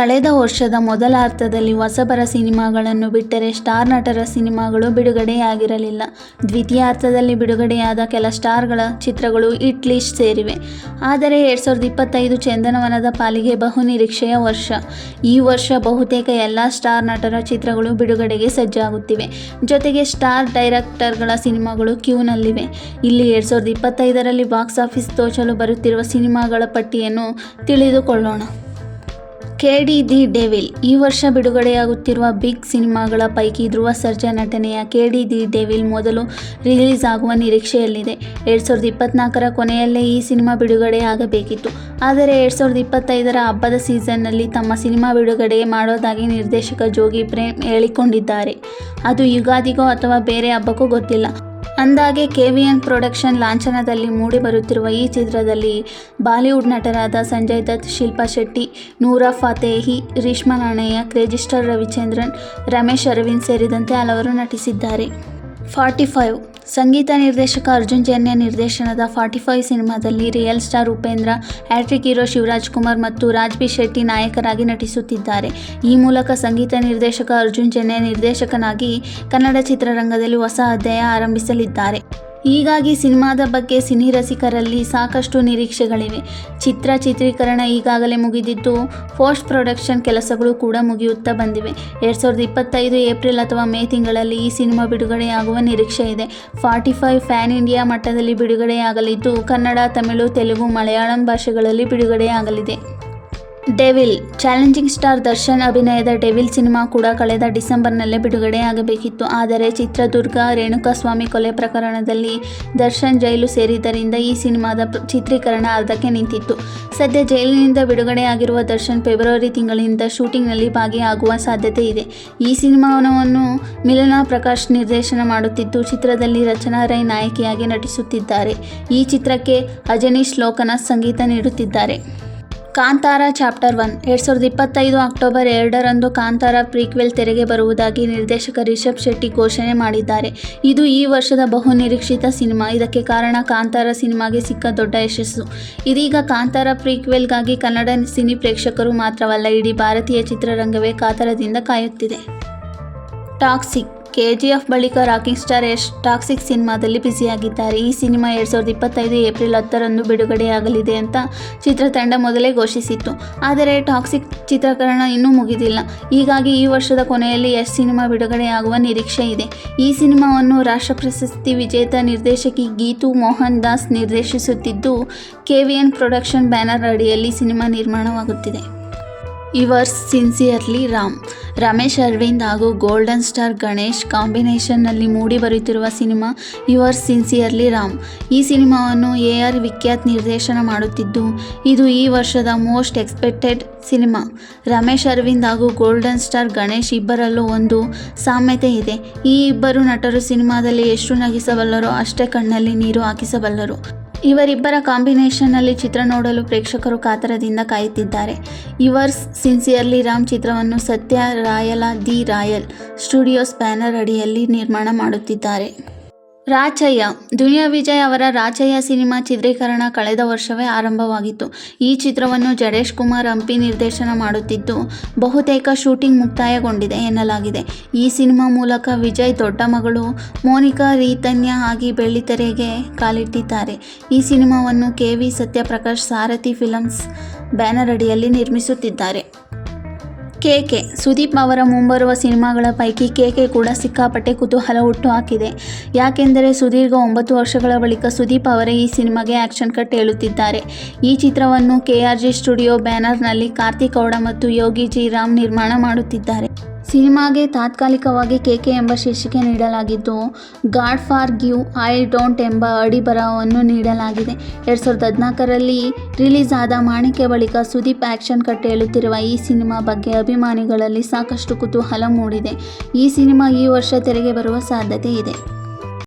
ಕಳೆದ ವರ್ಷದ ಮೊದಲಾರ್ಥದಲ್ಲಿ ಹೊಸಬರ ಸಿನಿಮಾಗಳನ್ನು ಬಿಟ್ಟರೆ ಸ್ಟಾರ್ ನಟರ ಸಿನಿಮಾಗಳು ಬಿಡುಗಡೆಯಾಗಿರಲಿಲ್ಲ. ದ್ವಿತೀಯಾರ್ಥದಲ್ಲಿ ಬಿಡುಗಡೆಯಾದ ಕೆಲ ಸ್ಟಾರ್ಗಳ ಚಿತ್ರಗಳು ಲಿಸ್ಟ್ ಸೇರಿವೆ. ಆದರೆ ಎರಡ್ ಸಾವಿರದ ಇಪ್ಪತ್ತೈದು ಚಂದನವನದ ಪಾಲಿಗೆ ಬಹುನಿರೀಕ್ಷೆಯ ವರ್ಷ. ಈ ವರ್ಷ ಬಹುತೇಕ ಎಲ್ಲ ಸ್ಟಾರ್ ನಟರ ಚಿತ್ರಗಳು ಬಿಡುಗಡೆಗೆ ಸಜ್ಜಾಗುತ್ತಿವೆ. ಜೊತೆಗೆ ಸ್ಟಾರ್ ಡೈರೆಕ್ಟರ್ಗಳ ಸಿನಿಮಾಗಳು ಕ್ಯೂನಲ್ಲಿವೆ. ಇಲ್ಲಿ ಎರಡು ಸಾವಿರದ ಇಪ್ಪತ್ತೈದರಲ್ಲಿ ಬಾಕ್ಸ್ ಆಫೀಸ್ ತೋಚಲು ಬರುತ್ತಿರುವ ಸಿನಿಮಾಗಳ ಪಟ್ಟಿಯನ್ನು ತಿಳಿದುಕೊಳ್ಳೋಣ. ಕೆ. ಡಿ. ದಿ ಡೆವಿಲ್ ಈ ವರ್ಷ ಬಿಡುಗಡೆಯಾಗುತ್ತಿರುವ ಬಿಗ್ ಸಿನಿಮಾಗಳ ಪೈಕಿ ಧ್ರುವ ಸರ್ಜಾ ನಟನೆಯ ಕೆ. ಡಿ. ದಿ ಡೆವಿಲ್ ಮೊದಲು ರಿಲೀಸ್ ಆಗುವ ನಿರೀಕ್ಷೆಯಲ್ಲಿದೆ. ಎರಡು ಸಾವಿರದ ಇಪ್ಪತ್ನಾಲ್ಕರ ಕೊನೆಯಲ್ಲೇ ಈ ಸಿನಿಮಾ ಬಿಡುಗಡೆಯಾಗಬೇಕಿತ್ತು. ಆದರೆ ಎರಡು ಸಾವಿರದ ಇಪ್ಪತ್ತೈದರ ಹಬ್ಬದ ಸೀಸನ್ನಲ್ಲಿ ತಮ್ಮ ಸಿನಿಮಾ ಬಿಡುಗಡೆ ಮಾಡೋದಾಗಿ ನಿರ್ದೇಶಕ ಜೋಗಿ ಪ್ರೇಮ್ ಹೇಳಿಕೊಂಡಿದ್ದಾರೆ. ಅದು ಯುಗಾದಿಗೋ ಅಥವಾ ಬೇರೆ ಹಬ್ಬಕ್ಕೂ ಗೊತ್ತಿಲ್ಲ. ಅಂದಹಾಗೆ, ಕೆವಿಎನ್ ಪ್ರೊಡಕ್ಷನ್ ಲಾಂಛನದಲ್ಲಿ ಮೂಡಿಬರುತ್ತಿರುವ ಈ ಚಿತ್ರದಲ್ಲಿ ಬಾಲಿವುಡ್ ನಟರಾದ ಸಂಜಯ್ ದತ್, ಶಿಲ್ಪಾ ಶೆಟ್ಟಿ, ನೂರಾ ಫತೇಹಿ, ರೀಷ್ಮಾ ನಾಣಯ್ಯ, ಕ್ರೇಜಿಸ್ಟರ್ ರವಿಚಂದ್ರನ್, ರಮೇಶ್ ಅರವಿಂದ್ ಸೇರಿದಂತೆ ಹಲವರು ನಟಿಸಿದ್ದಾರೆ. ಫಾರ್ಟಿಫೈವ್ ಸಂಗೀತ ನಿರ್ದೇಶಕ ಅರ್ಜುನ್ ಜನ್ಯ ನಿರ್ದೇಶನದ ಫಾರ್ಟಿಫೈವ್ ಸಿನಿಮಾದಲ್ಲಿ real star Upendra, hattrick hero Shivaraj Kumar ಮತ್ತು ರಾಜ್ ಬಿ ಶೆಟ್ಟಿ ನಾಯಕರಾಗಿ ನಟಿಸುತ್ತಿದ್ದಾರೆ. ಈ ಮೂಲಕ ಸಂಗೀತ ನಿರ್ದೇಶಕ ಅರ್ಜುನ್ ಜನ್ಯ ನಿರ್ದೇಶಕನಾಗಿ ಕನ್ನಡ ಚಿತ್ರರಂಗದಲ್ಲಿ ಹೊಸ ಅಧ್ಯಾಯ ಆರಂಭಿಸಲಿದ್ದಾರೆ. ಹೀಗಾಗಿ ಸಿನಿಮಾದ ಬಗ್ಗೆ ಸಿನಿ ರಸಿಕರಲ್ಲಿ ಸಾಕಷ್ಟು ನಿರೀಕ್ಷೆಗಳಿವೆ. ಚಿತ್ರ ಚಿತ್ರೀಕರಣ ಈಗಾಗಲೇ ಮುಗಿದಿದ್ದು, ಪೋಸ್ಟ್ ಪ್ರೊಡಕ್ಷನ್ ಕೆಲಸಗಳು ಕೂಡ ಮುಗಿಯುತ್ತಾ ಬಂದಿವೆ. ಎರಡ್ ಸಾವಿರದ ಇಪ್ಪತ್ತೈದು ಏಪ್ರಿಲ್ ಅಥವಾ ಮೇ ತಿಂಗಳಲ್ಲಿ ಈ ಸಿನಿಮಾ ಬಿಡುಗಡೆಯಾಗುವ ನಿರೀಕ್ಷೆ ಇದೆ ಫಾರ್ಟಿ ಫೈವ್ ಫ್ಯಾನ್ ಇಂಡಿಯಾ ಮಟ್ಟದಲ್ಲಿ ಬಿಡುಗಡೆಯಾಗಲಿದ್ದು, ಕನ್ನಡ, ತಮಿಳು, ತೆಲುಗು, ಮಲಯಾಳಂ ಭಾಷೆಗಳಲ್ಲಿ ಬಿಡುಗಡೆಯಾಗಲಿದೆ. ಡೆವಿಲ್ ಚಾಲೆಂಜಿಂಗ್ ಸ್ಟಾರ್ ದರ್ಶನ್ ಅಭಿನಯದ ಡೆವಿಲ್ ಸಿನಿಮಾ ಕೂಡ ಕಳೆದ ಡಿಸೆಂಬರ್ನಲ್ಲೇ ಬಿಡುಗಡೆಯಾಗಬೇಕಿತ್ತು. ಆದರೆ ಚಿತ್ರದುರ್ಗ ರೇಣುಕಾಸ್ವಾಮಿ ಕೊಲೆ ಪ್ರಕರಣದಲ್ಲಿ ದರ್ಶನ್ ಜೈಲು ಸೇರಿದ್ದರಿಂದ ಈ ಸಿನಿಮಾದ ಚಿತ್ರೀಕರಣ ಅರ್ಧಕ್ಕೆ ನಿಂತಿತ್ತು. ಸದ್ಯ ಜೈಲಿನಿಂದ ಬಿಡುಗಡೆಯಾಗಿರುವ ದರ್ಶನ್ ಫೆಬ್ರವರಿ ತಿಂಗಳಿನಿಂದ ಶೂಟಿಂಗ್ನಲ್ಲಿ ಭಾಗಿಯಾಗುವ ಸಾಧ್ಯತೆ ಇದೆ. ಈ ಸಿನಿಮಾವನ್ನು ಮಿಲನಾ ಪ್ರಕಾಶ್ ನಿರ್ದೇಶನ ಮಾಡುತ್ತಿದ್ದು, ಚಿತ್ರದಲ್ಲಿ ರಚನಾ ರೈ ನಾಯಕಿಯಾಗಿ ನಟಿಸುತ್ತಿದ್ದಾರೆ. ಈ ಚಿತ್ರಕ್ಕೆ ಅಜನೀಶ್ ಲೋಕನಾಥ್ ಸಂಗೀತ ನೀಡುತ್ತಿದ್ದಾರೆ. ಕಾಂತಾರ ಚಾಪ್ಟರ್ ಒನ್ ಎರಡು ಸಾವಿರದ ಇಪ್ಪತ್ತೈದು ಅಕ್ಟೋಬರ್ ಎರಡರಂದು ಕಾಂತಾರ ಪ್ರೀಕ್ವೆಲ್ ತೆರೆಗೆ ಬರುವುದಾಗಿ ನಿರ್ದೇಶಕ ರಿಷಬ್ ಶೆಟ್ಟಿ ಘೋಷಣೆ ಮಾಡಿದ್ದಾರೆ. ಇದು ಈ ವರ್ಷದ ಬಹುನಿರೀಕ್ಷಿತ ಸಿನಿಮಾ. ಇದಕ್ಕೆ ಕಾರಣ ಕಾಂತಾರ ಸಿನಿಮಾಗೆ ಸಿಕ್ಕ ದೊಡ್ಡ ಯಶಸ್ಸು. ಇದೀಗ ಕಾಂತಾರ ಪ್ರೀಕ್ವೆಲ್ಗಾಗಿ ಕನ್ನಡ ಸಿನಿ ಪ್ರೇಕ್ಷಕರು ಮಾತ್ರವಲ್ಲ, ಇಡೀ ಭಾರತೀಯ ಚಿತ್ರರಂಗವೇ ಕಾತರದಿಂದ ಕಾಯುತ್ತಿದೆ. ಟಾಕ್ಸಿಕ್ ಕೆಜಿಎಫ್ ಬಳಿಕ ರಾಕಿಂಗ್ ಸ್ಟಾರ್ ಯಶ್ ಟಾಕ್ಸಿಕ್ ಸಿನಿಮಾದಲ್ಲಿ ಬ್ಯುಸಿಯಾಗಿದ್ದಾರೆ. ಈ ಸಿನಿಮಾ ಎರಡು ಸಾವಿರದ ಇಪ್ಪತ್ತೈದು ಏಪ್ರಿಲ್ ಹತ್ತರಂದು ಬಿಡುಗಡೆಯಾಗಲಿದೆ ಅಂತ ಚಿತ್ರತಂಡ ಮೊದಲೇ ಘೋಷಿಸಿತ್ತು. ಆದರೆ ಟಾಕ್ಸಿಕ್ ಚಿತ್ರೀಕರಣ ಇನ್ನೂ ಮುಗಿದಿಲ್ಲ. ಹೀಗಾಗಿ ಈ ವರ್ಷದ ಕೊನೆಯಲ್ಲಿ ಯಶ್ ಸಿನಿಮಾ ಬಿಡುಗಡೆಯಾಗುವ ನಿರೀಕ್ಷೆ ಇದೆ. ಈ ಸಿನಿಮಾವನ್ನು ರಾಷ್ಟ್ರ ಪ್ರಶಸ್ತಿ ವಿಜೇತ ನಿರ್ದೇಶಕಿ ಗೀತು ಮೋಹನ್ ದಾಸ್ ನಿರ್ದೇಶಿಸುತ್ತಿದ್ದು, ಕೆವಿಎನ್ ಪ್ರೊಡಕ್ಷನ್ ಬ್ಯಾನರ್ ಅಡಿಯಲ್ಲಿ ಸಿನಿಮಾ ನಿರ್ಮಾಣವಾಗುತ್ತಿದೆ. ಯುವರ್ಸ್ ಸಿನ್ಸಿಯರ್ಲಿ ರಾಮ್ ರಮೇಶ್ ಅರವಿಂದ್ ಹಾಗೂ ಗೋಲ್ಡನ್ ಸ್ಟಾರ್ ಗಣೇಶ್ ಕಾಂಬಿನೇಷನ್ನಲ್ಲಿ ಮೂಡಿಬರುತ್ತಿರುವ ಸಿನಿಮಾ ಯುವರ್ ಸಿನ್ಸಿಯರ್ಲಿ ರಾಮ್. ಈ ಸಿನಿಮಾವನ್ನು ಎ. ಆರ್. ವಿಖ್ಯಾತ್ ನಿರ್ದೇಶನ ಮಾಡುತ್ತಿದ್ದು, ಇದು ಈ ವರ್ಷದ most expected cinema. Ramesh Aravind ಹಾಗೂ ಗೋಲ್ಡನ್ ಸ್ಟಾರ್ ಗಣೇಶ್ ಇಬ್ಬರಲ್ಲೂ ಒಂದು ಸಾಮ್ಯತೆ ಇದೆ. ಈ ಇಬ್ಬರು ನಟರು ಸಿನಿಮಾದಲ್ಲಿ ಎಷ್ಟು ನಗಿಸಬಲ್ಲರೋ ಅಷ್ಟೇ ಕಣ್ಣಲ್ಲಿ ನೀರು ಹಾಕಿಸಬಲ್ಲರು. ಇವರಿಬ್ಬರ ಕಾಂಬಿನೇಷನ್ನಲ್ಲಿ ಚಿತ್ರ ನೋಡಲು ಪ್ರೇಕ್ಷಕರು ಕಾತರದಿಂದ ಕಾಯುತ್ತಿದ್ದಾರೆ. ಇವರ್ಸ್ ಸಿನ್ಸಿಯರ್ಲಿ ರಾಮ್ ಚಿತ್ರವನ್ನು Sathya Rayala the royal studios banner ಅಡಿಯಲ್ಲಿ ನಿರ್ಮಾಣ ಮಾಡುತ್ತಿದ್ದಾರೆ. ರಾಚಯ್ಯ ದುನಿಯಾ ವಿಜಯ್ ಅವರ ರಾಚಯ್ಯ ಸಿನಿಮಾ ಚಿತ್ರೀಕರಣ ಕಳೆದ ವರ್ಷವೇ ಆರಂಭವಾಗಿತ್ತು. ಈ ಚಿತ್ರವನ್ನು ಜಡೇಶ್ ಕುಮಾರ್ ಹಂಪಿ ನಿರ್ದೇಶನ ಮಾಡುತ್ತಿದ್ದು, ಬಹುತೇಕ ಶೂಟಿಂಗ್ ಮುಕ್ತಾಯಗೊಂಡಿದೆ ಎನ್ನಲಾಗಿದೆ. ಈ ಸಿನಿಮಾ ಮೂಲಕ ವಿಜಯ್ ದೊಡ್ಡ ಮಗಳು ಮೋನಿಕಾ ರೀತನ್ಯ ಆಗಿ ಬೆಳ್ಳಿತೆರೆಗೆ ಕಾಲಿಟ್ಟಿದ್ದಾರೆ. ಈ ಸಿನಿಮಾವನ್ನು K. V. Sathyaprakash Sarathi films banner ಅಡಿಯಲ್ಲಿ ನಿರ್ಮಿಸುತ್ತಿದ್ದಾರೆ. ಕೆ. ಕೆ. ಸುದೀಪ್ ಅವರ ಮುಂಬರುವ ಸಿನಿಮಾಗಳ ಪೈಕಿ ಕೆ. ಕೆ. ಕೂಡ ಸಿಕ್ಕಾಪಟ್ಟೆ ಕುತೂಹಲ ಹುಟ್ಟು ಹಾಕಿದೆ ಯಾಕೆಂದರೆ ಸುದೀರ್ಘ ಒಂಬತ್ತು ವರ್ಷಗಳ ಬಳಿಕ ಸುದೀಪ್ ಅವರೇ ಈ ಸಿನಿಮಾಗೆ ಆ್ಯಕ್ಷನ್ ಕಟ್ ಹೇಳುತ್ತಿದ್ದಾರೆ. ಈ ಚಿತ್ರವನ್ನು ಕೆಆರ್ಜಿ ಸ್ಟುಡಿಯೋ ಬ್ಯಾನರ್ನಲ್ಲಿ ಕಾರ್ತಿಕ್ ಗೌಡ ಮತ್ತು ಯೋಗಿ ಜಿ. ರಾಮ್ ನಿರ್ಮಾಣ ಮಾಡುತ್ತಿದ್ದಾರೆ. ಸಿನಿಮಾಗೆ ತಾತ್ಕಾಲಿಕವಾಗಿ ಕೆ. ಕೆ. ಎಂಬ ಶೀರ್ಷಿಕೆ ನೀಡಲಾಗಿದ್ದು, God forgive I don't ಎಂಬ ಅಡಿ ಬರಹವನ್ನೂ ನೀಡಲಾಗಿದೆ. ಎರಡು ಸಾವಿರದ ಹದಿನಾಲ್ಕರಲ್ಲಿ ರಿಲೀಸ್ ಆದ ಮಾಣಿಕ್ಯ ಬಳಿಕ ಸುದೀಪ್ ಆ್ಯಕ್ಷನ್ ಕಟ್ ಹೇಳುತ್ತಿರುವ ಈ ಸಿನಿಮಾ ಬಗ್ಗೆ ಅಭಿಮಾನಿಗಳಲ್ಲಿ ಸಾಕಷ್ಟು ಕುತೂಹಲ ಮೂಡಿದೆ. ಈ ಸಿನಿಮಾ ಈ ವರ್ಷ ತೆರೆಗೆ ಬರುವ ಸಾಧ್ಯತೆ ಇದೆ.